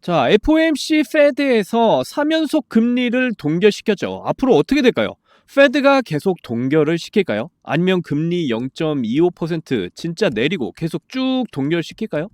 자, FOMC 페드에서 3연속 금리를 동결시켰죠. 앞으로 어떻게 될까요? 페드가 계속 동결을 시킬까요? 아니면 금리 0.25% 진짜 내리고 계속 쭉 동결시킬까요?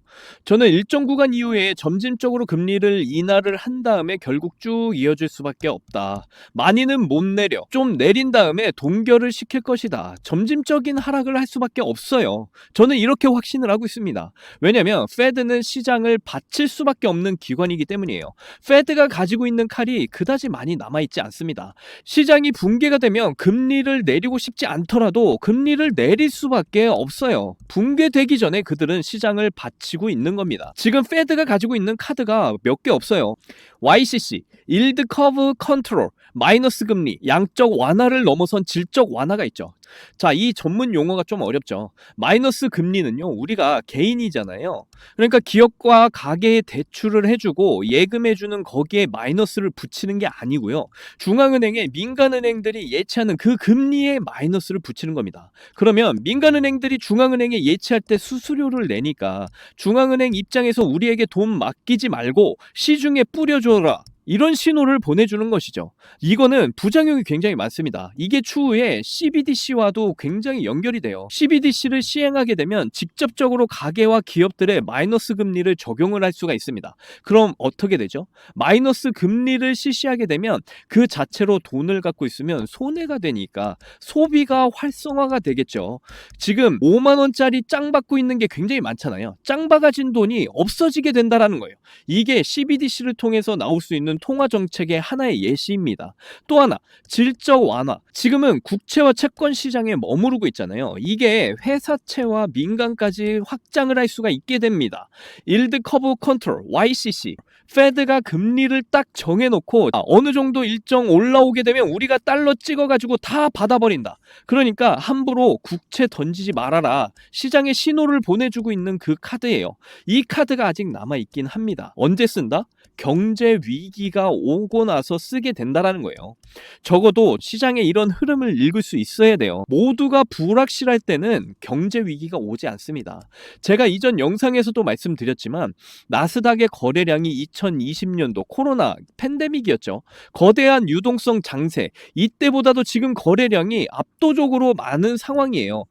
저는 일정 구간 이후에 점진적으로 금리를 인하를 한 다음에 결국 쭉 이어질 수밖에 없다. 많이는 못 내려. 좀 내린 다음에 동결을 시킬 것이다. 점진적인 하락을 할 수밖에 없어요. 저는 이렇게 확신을 하고 있습니다. 왜냐면 페드는 시장을 바칠 수밖에 없는 기관이기 때문이에요. 페드가 가지고 있는 칼이 그다지 많이 남아 있지 않습니다. 시장이 붕괴가 되면 금리를 내리고 싶지 않더라도 금리를 내릴 수밖에 없어요. 붕괴되기 전에 그들은 시장을 바치고 있는 겁니다. 지금 페드가 가지고 있는 카드가 몇 개 없어요. YCC, 일드 커브 컨트롤, 마이너스 금리, 양적 완화를 넘어선 질적 완화가 있죠. 자, 이 전문 용어가 좀 어렵죠. 마이너스 금리는요, 우리가 개인이잖아요. 그러니까 기업과 가게에 대출을 해주고 예금해주는 거기에 마이너스를 붙이는 게 아니고요. 중앙은행에 민간은행들이 예치하는 그 금리에 마이너스를 붙이는 겁니다. 그러면 민간은행들이 중앙은행에 예치할 때 수수료를 내니까 중앙은행 입장에서 우리에게 돈 맡기지 말고 시중에 뿌려줘라. 이런 신호를 보내주는 것이죠. 이거는 부작용이 굉장히 많습니다. 이게 추후에 CBDC와도 굉장히 연결이 돼요. CBDC를 시행하게 되면 직접적으로 가계와 기업들의 마이너스 금리를 적용을 할 수가 있습니다. 그럼 어떻게 되죠? 마이너스 금리를 실시하게 되면 그 자체로 돈을 갖고 있으면 손해가 되니까 소비가 활성화가 되겠죠. 지금 5만 원짜리 짱 받고 있는 게 굉장히 많잖아요. 짱 박아진 돈이 없어지게 된다라는 거예요. 이게 CBDC를 통해서 나올 수 있는 통화 정책의 하나의 예시입니다. 또 하나, 질적 완화. 지금은 국채와 채권 시장에 머무르고 있잖아요. 이게 회사채와 민간까지 확장을 할 수가 있게 됩니다. 일드 커브 컨트롤, YCC. 페드가 금리를 딱 정해놓고 아, 어느 정도 일정 올라오게 되면 우리가 달러 찍어가지고 다 받아버린다. 그러니까 함부로 국채 던지지 말아라. 시장에 신호를 보내주고 있는 그 카드예요. 이 카드가 아직 남아있긴 합니다. 언제 쓴다? 경제 위기가 오고 나서 쓰게 된다라는 거예요. 적어도 시장의 이런 흐름을 읽을 수 있어야 돼요. 모두가 불확실할 때는 경제 위기가 오지 않습니다. 제가 이전 영상에서도 말씀드렸지만 나스닥의 거래량이 2020년도 코로나 팬데믹이었죠. 거대한 유동성 장세 이때보다도 지금 거래량이 압도적으로 많은 상황이에요.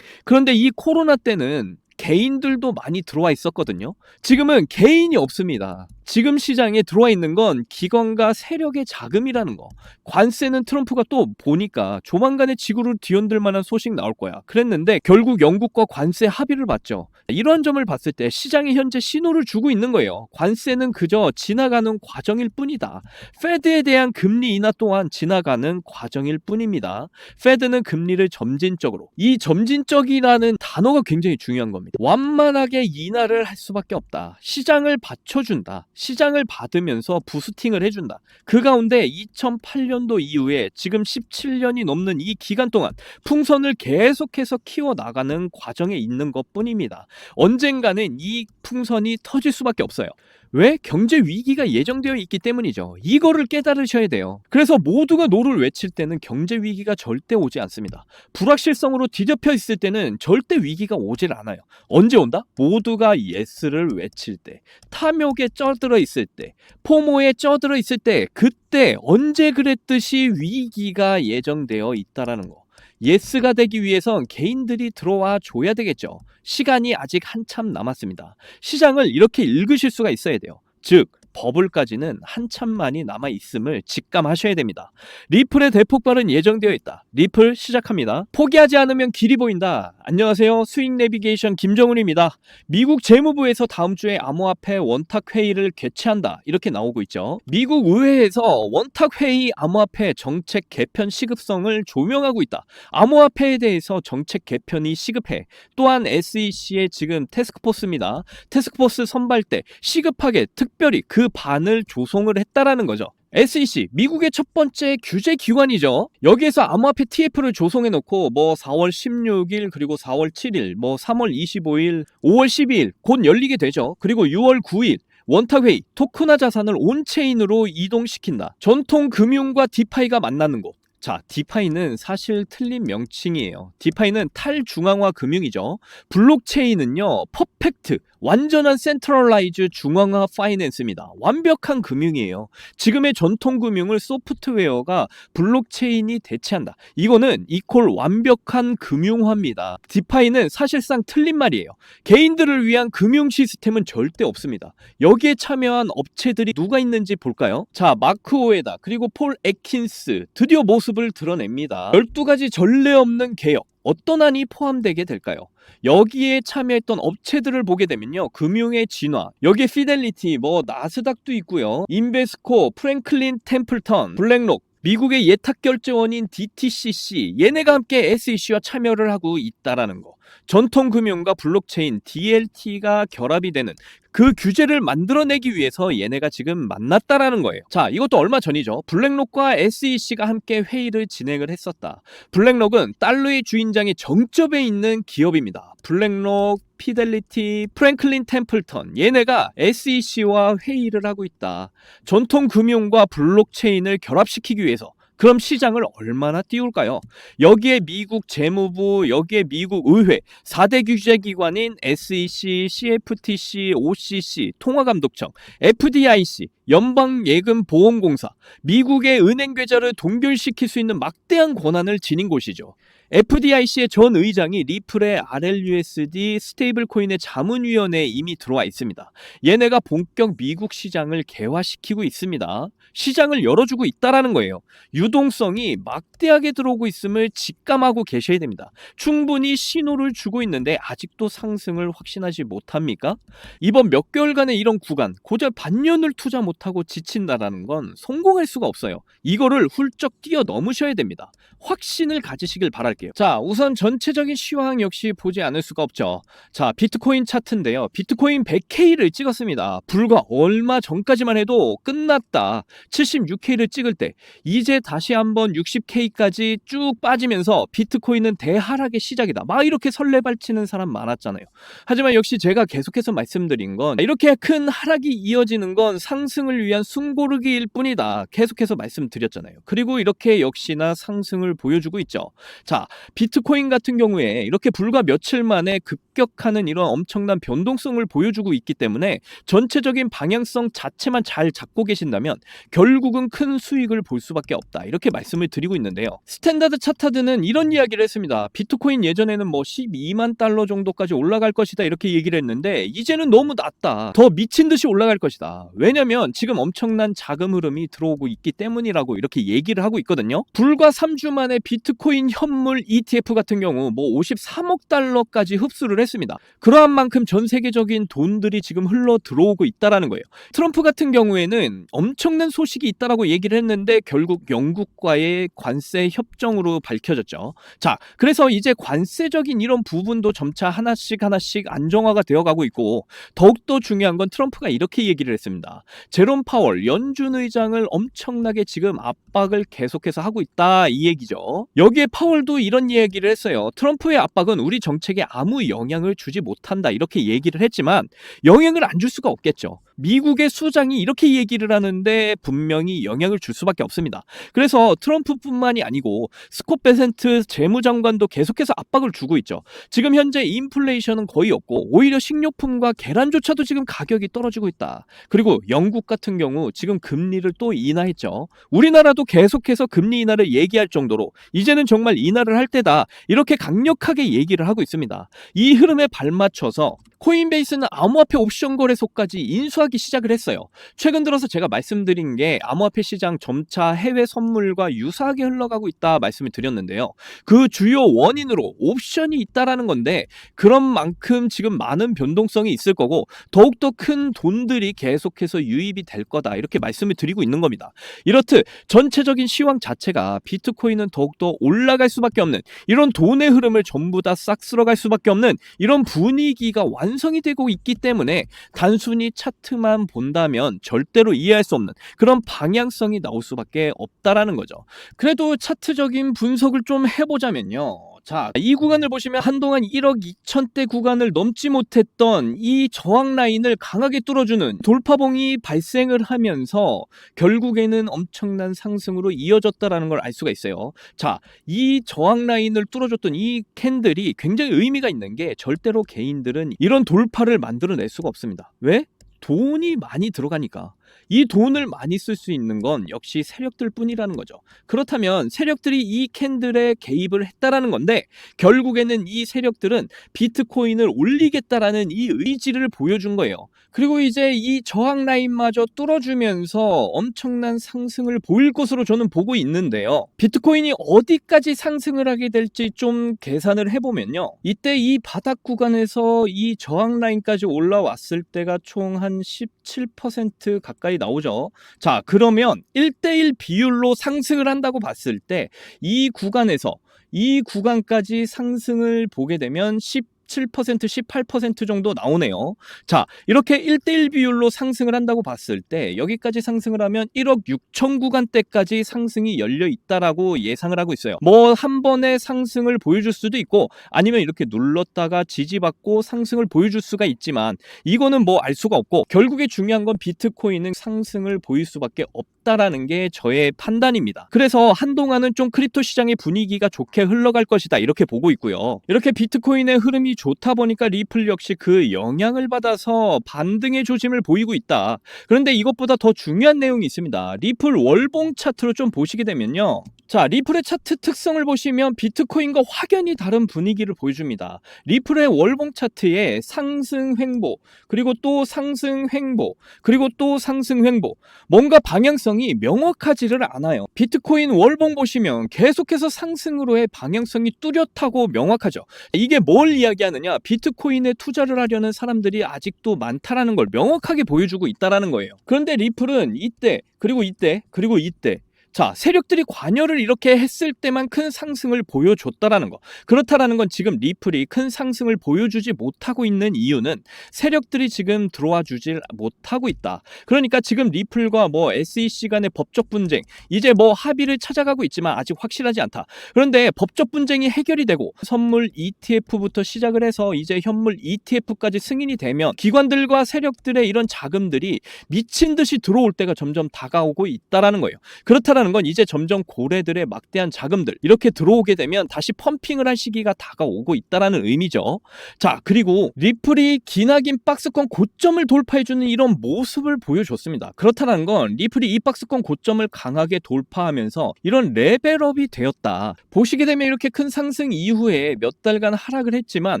그런데 이 코로나 때는 개인들도 많이 들어와 있었거든요. 지금은 개인이 없습니다. 지금 시장에 들어와 있는 건 기관과 세력의 자금이라는 거. 관세는 트럼프가 또 보니까 조만간에 지구를 뒤흔들 만한 소식 나올 거야. 그랬는데 결국 영국과 관세 합의를 봤죠. 이러한 점을 봤을 때 시장이 현재 신호를 주고 있는 거예요. 관세는 그저 지나가는 과정일 뿐이다. 페드에 대한 금리 인하 또한 지나가는 과정일 뿐입니다. 페드는 금리를 점진적으로 이 점진적이라는 단어가 굉장히 중요한 겁니다. 완만하게 인하를 할 수밖에 없다. 시장을 받쳐준다. 시장을 받으면서 부스팅을 해준다. 그 가운데 2008년도 이후에 지금 17년이 넘는 이 기간 동안 풍선을 계속해서 키워 나가는 과정에 있는 것 뿐입니다. 언젠가는 이 풍선이 터질 수밖에 없어요. 왜? 경제 위기가 예정되어 있기 때문이죠. 이거를 깨달으셔야 돼요. 그래서 모두가 노를 외칠 때는 경제 위기가 절대 오지 않습니다. 불확실성으로 뒤덮여 있을 때는 절대 위기가 오질 않아요. 언제 온다? 모두가 예스를 외칠 때, 탐욕에 쩌들어 있을 때, 포모에 쩌들어 있을 때, 그때 언제 그랬듯이 위기가 예정되어 있다라는 거. 예스가 되기 위해선 개인들이 들어와 줘야 되겠죠. 시간이 아직 한참 남았습니다. 시장을 이렇게 읽으실 수가 있어야 돼요. 즉, 버블까지는 한참만이 남아 있음을 직감하셔야 됩니다. 리플의 대폭발은 예정되어 있다. 리플 시작합니다. 포기하지 않으면 길이 보인다. 안녕하세요. 스윙 내비게이션 김정훈입니다. 미국 재무부에서 다음 주에 암호화폐 원탁 회의를 개최한다. 이렇게 나오고 있죠. 미국 의회에서 원탁 회의 암호화폐 정책 개편 시급성을 조명하고 있다. 암호화폐에 대해서 정책 개편이 시급해. 또한 SEC의 지금 테스크포스입니다. 테스크포스 선발 때 시급하게 특별히 그 반을 조성을 했다라는 거죠. SEC 미국의 첫 번째 규제 기관이죠. 여기에서 암호화폐 TF를 조성해 놓고 뭐 4월 16일 그리고 4월 7일 뭐 3월 25일 5월 12일 곧 열리게 되죠. 그리고 6월 9일 원탁회의, 토크나 자산을 온체인으로 이동시킨다. 전통 금융과 디파이가 만나는 곳. 자, 디파이는 사실 틀린 명칭이에요. 디파이는 탈중앙화 금융이죠. 블록체인은요, 퍼펙트, 완전한 센트럴라이즈 중앙화 파이낸스입니다. 완벽한 금융이에요. 지금의 전통 금융을 소프트웨어가 블록체인이 대체한다. 이거는 이콜 완벽한 금융화입니다. 디파이는 사실상 틀린 말이에요. 개인들을 위한 금융 시스템은 절대 없습니다. 여기에 참여한 업체들이 누가 있는지 볼까요? 자, 마크 오에다 그리고 폴 에킨스 드디어 모습을 드러냅니다. 12가지 전례 없는 개혁. 어떤 안이 포함되게 될까요? 여기에 참여했던 업체들을 보게 되면요. 금융의 진화. 여기에 피델리티, 뭐 나스닥도 있고요. 인베스코, 프랭클린 템플턴, 블랙록, 미국의 예탁 결제 원인 DTCC 얘네가 함께 SEC와 참여를 하고 있다라는 거. 전통 금융과 블록체인 DLT가 결합이 되는 그 규제를 만들어내기 위해서 얘네가 지금 만났다라는 거예요. 자, 이것도 얼마 전이죠. 블랙록과 SEC가 함께 회의를 진행을 했었다. 블랙록은 달러의 주인장의 정점에 있는 기업입니다. 블랙록, 피델리티, 프랭클린 템플턴 얘네가 SEC와 회의를 하고 있다. 전통 금융과 블록체인을 결합시키기 위해서 그럼 시장을 얼마나 띄울까요? 여기에 미국 재무부, 여기에 미국 의회, 4대 규제기관인 SEC, CFTC, OCC, 통화감독청, FDIC, 연방예금보험공사, 미국의 은행 계좌를 동결시킬 수 있는 막대한 권한을 지닌 곳이죠. FDIC의 전 의장이 리플의 RLUSD 스테이블 코인의 자문위원회에 이미 들어와 있습니다. 얘네가 본격 미국 시장을 개화시키고 있습니다. 시장을 열어주고 있다라는 거예요. 유동성이 막대하게 들어오고 있음을 직감하고 계셔야 됩니다. 충분히 신호를 주고 있는데 아직도 상승을 확신하지 못합니까? 이번 몇 개월간의 이런 구간, 고작 반년을 투자 못 하고 지친다라는 건 성공할 수가 없어요. 이거를 훌쩍 뛰어넘으셔야 됩니다. 확신을 가지시길 바랄게요. 자, 우선 전체적인 시황 역시 보지 않을 수가 없죠. 자, 비트코인 차트인데요. 비트코인 100K를 찍었습니다. 불과 얼마 전까지만 해도 끝났다. 76K를 찍을 때 이제 다시 한번 60K까지 쭉 빠지면서 비트코인은 대하락의 시작이다. 막 이렇게 설레발치는 사람 많았잖아요. 하지만 역시 제가 계속해서 말씀드린 건 이렇게 큰 하락이 이어지는 건 상승 을 위한 숨고르기일 뿐이다. 계속해서 말씀드렸잖아요. 그리고 이렇게 역시나 상승을 보여주고 있죠. 자, 비트코인 같은 경우에 이렇게 불과 며칠 만에 급격하는 이런 엄청난 변동성을 보여주고 있기 때문에 전체적인 방향성 자체만 잘 잡고 계신다면 결국은 큰 수익을 볼 수밖에 없다. 이렇게 말씀을 드리고 있는데요. 스탠다드 차타드는 이런 이야기를 했습니다. 비트코인 예전에는 뭐 12만 달러 정도까지 올라갈 것이다. 이렇게 얘기를 했는데 이제는 너무 낮다. 더 미친 듯이 올라갈 것이다. 왜냐면 지금 엄청난 자금 흐름이 들어오고 있기 때문이라고 이렇게 얘기를 하고 있거든요. 불과 3주 만에 비트코인 현물 ETF 같은 경우 뭐 53억 달러까지 흡수를 했습니다. 그러한 만큼 전 세계적인 돈들이 지금 흘러 들어오고 있다라는 거예요. 트럼프 같은 경우에는 엄청난 소식이 있다라고 얘기를 했는데 결국 영국과의 관세 협정으로 밝혀졌죠. 자, 그래서 이제 관세적인 이런 부분도 점차 하나씩 하나씩 안정화가 되어가고 있고 더욱더 중요한 건 트럼프가 이렇게 얘기를 했습니다. 제롬 파월 연준 의장을 엄청나게 지금 압박을 계속해서 하고 있다 이 얘기죠. 여기에 파월도 이런 얘기를 했어요. 트럼프의 압박은 우리 정책에 아무 영향을 주지 못한다 이렇게 얘기를 했지만 영향을 안 줄 수가 없겠죠. 미국의 수장이 이렇게 얘기를 하는데 분명히 영향을 줄 수밖에 없습니다. 그래서 트럼프뿐만이 아니고 스콧 베센트 재무장관도 계속해서 압박을 주고 있죠. 지금 현재 인플레이션은 거의 없고 오히려 식료품과 계란조차도 지금 가격이 떨어지고 있다. 그리고 영국 같은 경우 지금 금리를 또 인하했죠. 우리나라도 계속해서 금리 인하를 얘기할 정도로 이제는 정말 인하를 할 때다. 이렇게 강력하게 얘기를 하고 있습니다. 이 흐름에 발맞춰서 코인베이스는 암호화폐 옵션 거래소까지 인수하기 시작을 했어요. 최근 들어서 제가 말씀드린 게 암호화폐 시장 점차 해외 선물과 유사하게 흘러가고 있다 말씀을 드렸는데요. 그 주요 원인으로 옵션이 있다라는 건데 그런 만큼 지금 많은 변동성이 있을 거고 더욱더 큰 돈들이 계속해서 유입이 될 거다 이렇게 말씀을 드리고 있는 겁니다. 이렇듯 전체적인 시황 자체가 비트코인은 더욱더 올라갈 수밖에 없는 이런 돈의 흐름을 전부 다 싹 쓸어갈 수밖에 없는 이런 분위기가 완성이 되고 있기 때문에 단순히 차트만 본다면 절대로 이해할 수 없는 그런 방향성이 나올 수밖에 없다라는 거죠. 그래도 차트적인 분석을 좀 해보자면요. 자, 이 구간을 보시면 한동안 1억 2천대 구간을 넘지 못했던 이 저항 라인을 강하게 뚫어주는 돌파봉이 발생을 하면서 결국에는 엄청난 상승으로 이어졌다라는 걸 알 수가 있어요. 자, 이 저항 라인을 뚫어줬던 이 캔들이 굉장히 의미가 있는 게 절대로 개인들은 이런 돌파를 만들어낼 수가 없습니다. 왜? 돈이 많이 들어가니까. 이 돈을 많이 쓸 수 있는 건 역시 세력들 뿐이라는 거죠. 그렇다면 세력들이 이 캔들에 개입을 했다라는 건데 결국에는 이 세력들은 비트코인을 올리겠다라는 이 의지를 보여준 거예요. 그리고 이제 이 저항 라인마저 뚫어주면서 엄청난 상승을 보일 것으로 저는 보고 있는데요. 비트코인이 어디까지 상승을 하게 될지 좀 계산을 해보면요. 이때 이 바닥 구간에서 이 저항 라인까지 올라왔을 때가 총 한 17% 가까이 나오죠. 자, 그러면 1대1 비율로 상승을 한다고 봤을 때 이 구간에서 이 구간까지 상승을 보게 되면 10 17% 18% 정도 나오네요. 자, 이렇게 1대1 비율로 상승을 한다고 봤을 때 여기까지 상승을 하면 1억 6천 구간대까지 상승이 열려 있다라고 예상을 하고 있어요. 뭐 한 번에 상승을 보여줄 수도 있고 아니면 이렇게 눌렀다가 지지받고 상승을 보여줄 수가 있지만 이거는 뭐 알 수가 없고 결국에 중요한 건 비트코인은 상승을 보일 수밖에 없다 라는 게 저의 판단입니다. 그래서 한동안은 좀 크립토 시장의 분위기가 좋게 흘러갈 것이다 이렇게 보고 있고요. 이렇게 비트코인의 흐름이 좋다 보니까 리플 역시 그 영향을 받아서 반등의 조짐을 보이고 있다. 그런데 이것보다 더 중요한 내용이 있습니다. 리플 월봉 차트로 좀 보시게 되면요. 자, 리플의 차트 특성을 보시면 비트코인과 확연히 다른 분위기를 보여줍니다. 리플의 월봉 차트에 상승 횡보, 그리고 또 상승 횡보, 그리고 또 상승 횡보. 뭔가 방향성 이 명확하지를 않아요. 비트코인 월봉 보시면 계속해서 상승으로의 방향성이 뚜렷하고 명확하죠. 이게 뭘 이야기하느냐? 비트코인에 투자를 하려는 사람들이 아직도 많다라는 걸 명확하게 보여주고 있다라는 거예요. 그런데 리플은 이때, 그리고 이때, 그리고 이때 자, 세력들이 관여를 이렇게 했을 때만 큰 상승을 보여줬다라는 거. 그렇다라는 건 지금 리플이 큰 상승을 보여주지 못하고 있는 이유는 세력들이 지금 들어와 주질 못하고 있다. 그러니까 지금 리플과 뭐 SEC 간의 법적 분쟁, 이제 뭐 합의를 찾아가고 있지만 아직 확실하지 않다. 그런데 법적 분쟁이 해결이 되고 선물 ETF부터 시작을 해서 이제 현물 ETF까지 승인이 되면 기관들과 세력들의 이런 자금들이 미친 듯이 들어올 때가 점점 다가오고 있다라는 거예요. 그렇다라는 건 이제 점점 고래들의 막대한 자금들 이렇게 들어오게 되면 다시 펌핑을 할 시기가 다가오고 있다라는 의미죠. 자, 그리고 리플이 기나긴 박스권 고점을 돌파해주는 이런 모습을 보여줬습니다. 그렇다는 건 리플이 이 박스권 고점을 강하게 돌파하면서 이런 레벨업이 되었다. 보시게 되면 이렇게 큰 상승 이후에 몇 달간 하락을 했지만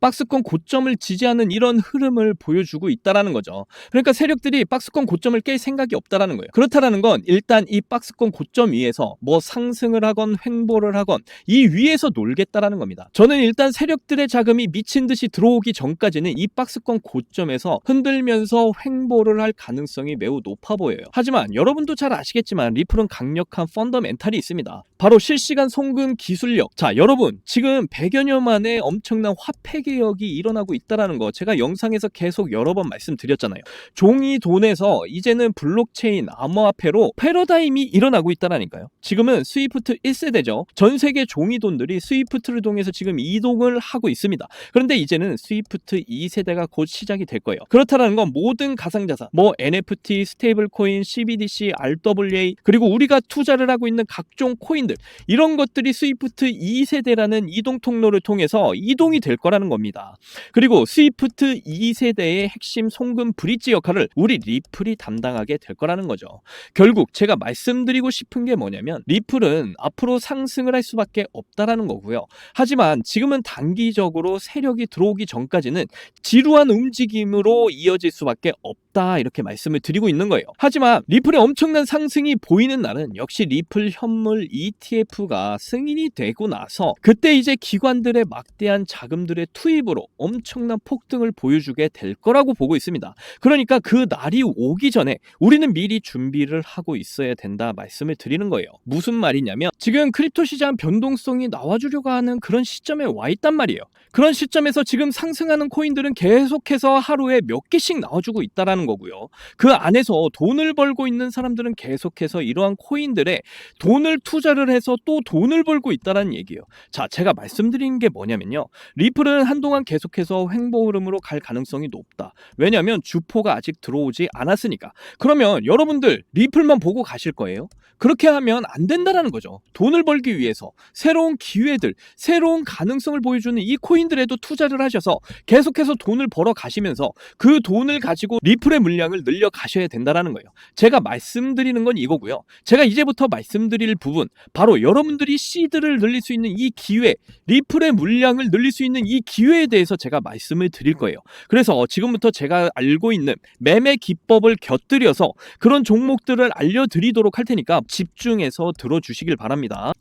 박스권 고점을 지지하는 이런 흐름을 보여주고 있다라는 거죠. 그러니까 세력들이 박스권 고점을 깰 생각이 없다라는 거예요. 그렇다라는 건 일단 이 박스권 고점 위에서 뭐 상승을 하건 횡보를 하건 이 위에서 놀겠다라는 겁니다. 저는 일단 세력들의 자금이 미친 듯이 들어오기 전까지는 이 박스권 고점에서 흔들면서 횡보를 할 가능성이 매우 높아 보여요. 하지만 여러분도 잘 아시겠지만 리플은 강력한 펀더멘탈이 있습니다. 바로 실시간 송금 기술력. 자, 여러분 지금 100여 년 만에 엄청난 화폐 개혁이 일어나고 있다라는 거 제가 영상에서 계속 여러 번 말씀드렸잖아요. 종이 돈에서 이제는 블록체인 암호화폐로 패러다임이 일어나고 있다 라니까요. 지금은 스위프트 1세대죠. 전 세계 종이 돈들이 스위프트를 통해서 지금 이동을 하고 있습니다. 그런데 이제는 스위프트 2세대가 곧 시작이 될 거예요. 그렇다는 건 모든 가상자산, 뭐 NFT, 스테이블 코인, CBDC, RWA, 그리고 우리가 투자를 하고 있는 각종 코인들 이런 것들이 스위프트 2세대라는 이동 통로를 통해서 이동이 될 거라는 겁니다. 그리고 스위프트 2세대의 핵심 송금 브릿지 역할을 우리 리플이 담당하게 될 거라는 거죠. 결국 제가 말씀드리고 싶은 게 뭐냐면 리플은 앞으로 상승을 할 수밖에 없다라는 거고요. 하지만 지금은 단기적으로 세력이 들어오기 전까지는 지루한 움직임으로 이어질 수밖에 없다 이렇게 말씀을 드리고 있는 거예요. 하지만 리플의 엄청난 상승이 보이는 날은 역시 리플 현물 ETF가 승인이 되고 나서 그때 이제 기관들의 막대한 자금들의 투입으로 엄청난 폭등을 보여주게 될 거라고 보고 있습니다. 그러니까 그 날이 오기 전에 우리는 미리 준비를 하고 있어야 된다 말씀을 드립니다. 드리는 거예요. 무슨 말이냐면 지금 크립토 시장 변동성이 나와주려고 하는 그런 시점에 와 있단 말이에요. 그런 시점에서 지금 상승하는 코인들은 계속해서 하루에 몇 개씩 나와주고 있다라는 거고요. 그 안에서 돈을 벌고 있는 사람들은 계속해서 이러한 코인들에 돈을 투자를 해서 또 돈을 벌고 있다라는 얘기예요. 자, 제가 말씀드리는 게 뭐냐면요. 리플은 한동안 계속해서 횡보 흐름으로 갈 가능성이 높다. 왜냐하면 주포가 아직 들어오지 않았으니까. 그러면 여러분들 리플만 보고 가실 거예요? 그렇게 하면 안 된다라는 거죠. 돈을 벌기 위해서 새로운 기회들, 새로운 가능성을 보여주는 이 코인들에도 투자를 하셔서 계속해서 돈을 벌어 가시면서 그 돈을 가지고 리플의 물량을 늘려 가셔야 된다라는 거예요. 제가 말씀드리는 건 이거고요. 제가 이제부터 말씀드릴 부분, 바로 여러분들이 시드를 늘릴 수 있는 이 기회, 리플의 물량을 늘릴 수 있는 이 기회에 대해서 제가 말씀을 드릴 거예요. 그래서 지금부터 제가 알고 있는 매매 기법을 곁들여서 그런 종목들을 알려드리도록 할 테니까 집 중해서 들어주시길 바랍니다.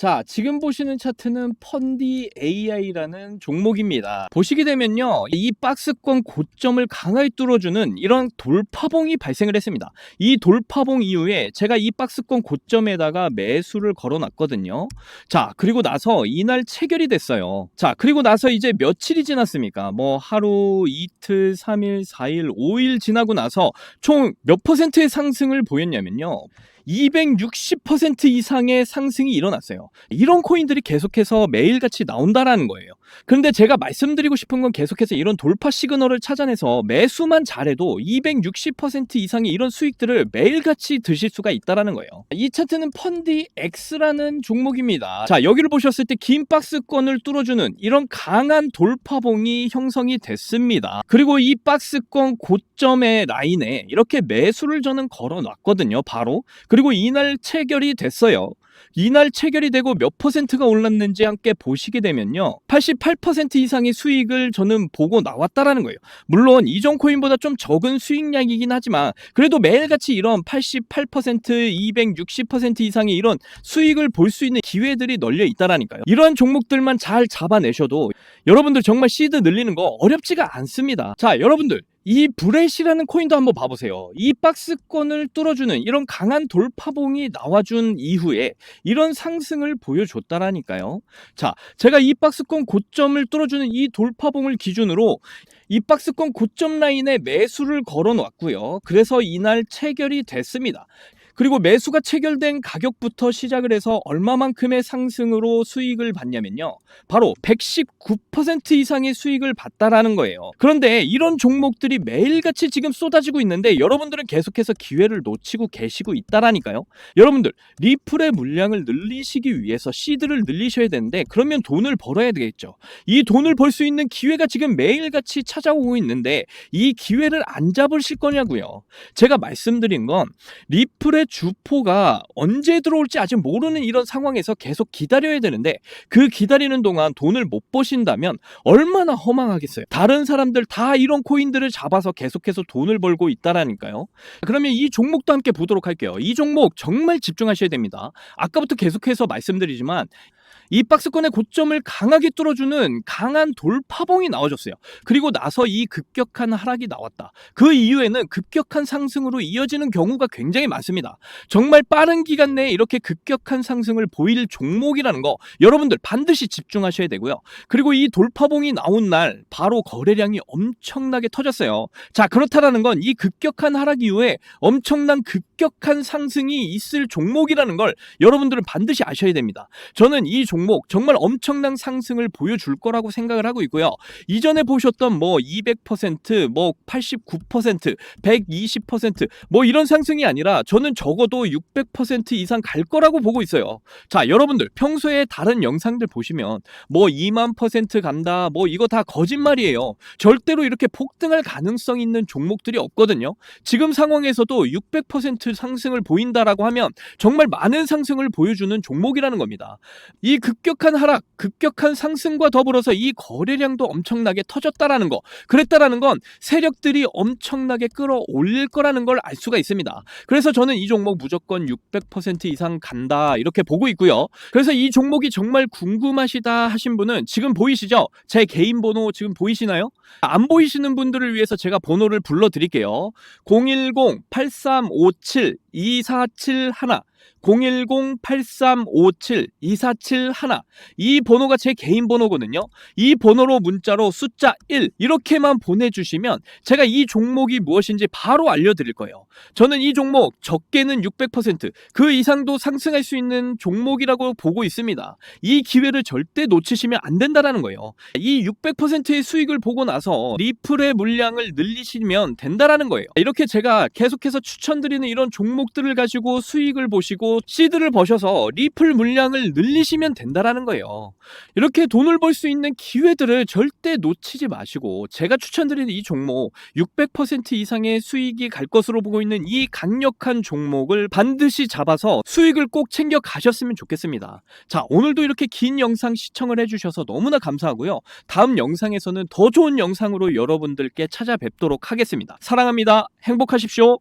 자, 지금 보시는 차트는 펀디 AI라는 종목입니다. 보시게 되면요, 이 박스권 고점을 강하게 뚫어주는 이런 돌파봉이 발생을 했습니다. 이 돌파봉 이후에 제가 이 박스권 고점에다가 매수를 걸어놨거든요. 자, 그리고 나서 이날 체결이 됐어요. 자, 그리고 나서 이제 며칠이 지났습니까? 뭐 하루, 이틀, 3일, 4일, 5일 지나고 나서 총 몇 퍼센트의 상승을 보였냐면요. 260% 이상의 상승이 일어났어요. 이런 코인들이 계속해서 매일같이 나온다라는 거예요. 그런데 제가 말씀드리고 싶은 건 계속해서 이런 돌파 시그널을 찾아내서 매수만 잘해도 260% 이상의 이런 수익들을 매일같이 드실 수가 있다라는 거예요. 이 차트는 펀디 X라는 종목입니다. 자, 여기를 보셨을 때 긴 박스권을 뚫어주는 이런 강한 돌파봉이 형성이 됐습니다. 그리고 이 박스권 고점의 라인에 이렇게 매수를 저는 걸어 놨거든요. 바로. 그리고 이날 체결이 됐어요. 이날 체결이 되고 몇 퍼센트가 올랐는지 함께 보시게 되면요. 88% 이상의 수익을 저는 보고 나왔다라는 거예요. 물론 이전 코인보다 좀 적은 수익량이긴 하지만 그래도 매일같이 이런 88% 260% 이상의 이런 수익을 볼 수 있는 기회들이 널려 있다라니까요. 이러한 종목들만 잘 잡아내셔도 여러분들 정말 시드 늘리는 거 어렵지가 않습니다. 자, 여러분들 이 브레시라는 코인도 한번 봐보세요. 이 박스권을 뚫어주는 이런 강한 돌파봉이 나와준 이후에 이런 상승을 보여줬다라니까요. 자, 제가 이 박스권 고점을 뚫어주는 이 돌파봉을 기준으로 이 박스권 고점 라인에 매수를 걸어 놨고요. 그래서 이날 체결이 됐습니다. 그리고 매수가 체결된 가격부터 시작을 해서 얼마만큼의 상승으로 수익을 받냐면요. 바로 119% 이상의 수익을 봤다라는 거예요. 그런데 이런 종목들이 매일같이 지금 쏟아지고 있는데 여러분들은 계속해서 기회를 놓치고 계시고 있다라니까요. 여러분들 리플의 물량을 늘리시기 위해서 시드를 늘리셔야 되는데 그러면 돈을 벌어야 되겠죠. 이 돈을 벌 수 있는 기회가 지금 매일같이 찾아오고 있는데 이 기회를 안 잡으실 거냐고요. 제가 말씀드린 건 리플의 주포가 언제 들어올지 아직 모르는 이런 상황에서 계속 기다려야 되는데 그 기다리는 동안 돈을 못 버신다면 얼마나 허망하겠어요. 다른 사람들 다 이런 코인들을 잡아서 계속해서 돈을 벌고 있다라니까요. 그러면 이 종목도 함께 보도록 할게요. 이 종목 정말 집중하셔야 됩니다. 아까부터 계속해서 말씀드리지만 이 박스권의 고점을 강하게 뚫어주는 강한 돌파봉이 나와줬어요. 그리고 나서 이 급격한 하락이 나왔다. 그 이후에는 급격한 상승으로 이어지는 경우가 굉장히 많습니다. 정말 빠른 기간 내에 이렇게 급격한 상승을 보일 종목이라는 거 여러분들 반드시 집중하셔야 되고요. 그리고 이 돌파봉이 나온 날 바로 거래량이 엄청나게 터졌어요. 자 그렇다라는 건 이 급격한 하락 이후에 엄청난 급격한 상승이 있을 종목이라는 걸 여러분들은 반드시 아셔야 됩니다. 저는 이 종목 정말 엄청난 상승을 보여줄 거라고 생각을 하고 있고요. 이전에 보셨던 뭐 200%, 뭐 89%, 120%뭐 이런 상승이 아니라 저는 적어도 600% 이상 갈 거라고 보고 있어요. 자, 여러분들 평소에 다른 영상들 보시면 뭐 2만 퍼센트 간다, 뭐 이거 다 거짓말이에요. 절대로 이렇게 폭등할 가능성 있는 종목들이 없거든요. 지금 상황에서도 600% 상승을 보인다라고 하면 정말 많은 상승을 보여주는 종목이라는 겁니다. 이 급격한 하락, 급격한 상승과 더불어서 이 거래량도 엄청나게 터졌다라는 거. 그랬다라는 건 세력들이 엄청나게 끌어올릴 거라는 걸 알 수가 있습니다. 그래서 저는 이 종목 무조건 600% 이상 간다 이렇게 보고 있고요. 그래서 이 종목이 정말 궁금하시다 하신 분은 지금 보이시죠? 제 개인 번호 지금 보이시나요? 안 보이시는 분들을 위해서 제가 번호를 불러 드릴게요. 010-8357-2471 010-8357-2471. 이 번호가 제 개인 번호거든요. 이 번호로 문자로 숫자 1 이렇게만 보내주시면 제가 이 종목이 무엇인지 바로 알려드릴 거예요. 저는 이 종목 적게는 600%그 이상도 상승할 수 있는 종목이라고 보고 있습니다. 이 기회를 절대 놓치시면 안 된다라는 거예요. 이 600%의 수익을 보고 나서 리플의 물량을 늘리시면 된다라는 거예요. 이렇게 제가 계속해서 추천드리는 이런 종목들을 가지고 수익을 보 시고 시드를 버셔서 리플 물량을 늘리시면 된다라는 거예요. 이렇게 돈을 벌 수 있는 기회들을 절대 놓치지 마시고 제가 추천드리는 이 종목 600% 이상의 수익이 갈 것으로 보고 있는 이 강력한 종목을 반드시 잡아서 수익을 꼭 챙겨 가셨으면 좋겠습니다. 자, 오늘도 이렇게 긴 영상 시청을 해주셔서 너무나 감사하고요. 다음 영상에서는 더 좋은 영상으로 여러분들께 찾아뵙도록 하겠습니다. 사랑합니다. 행복하십시오.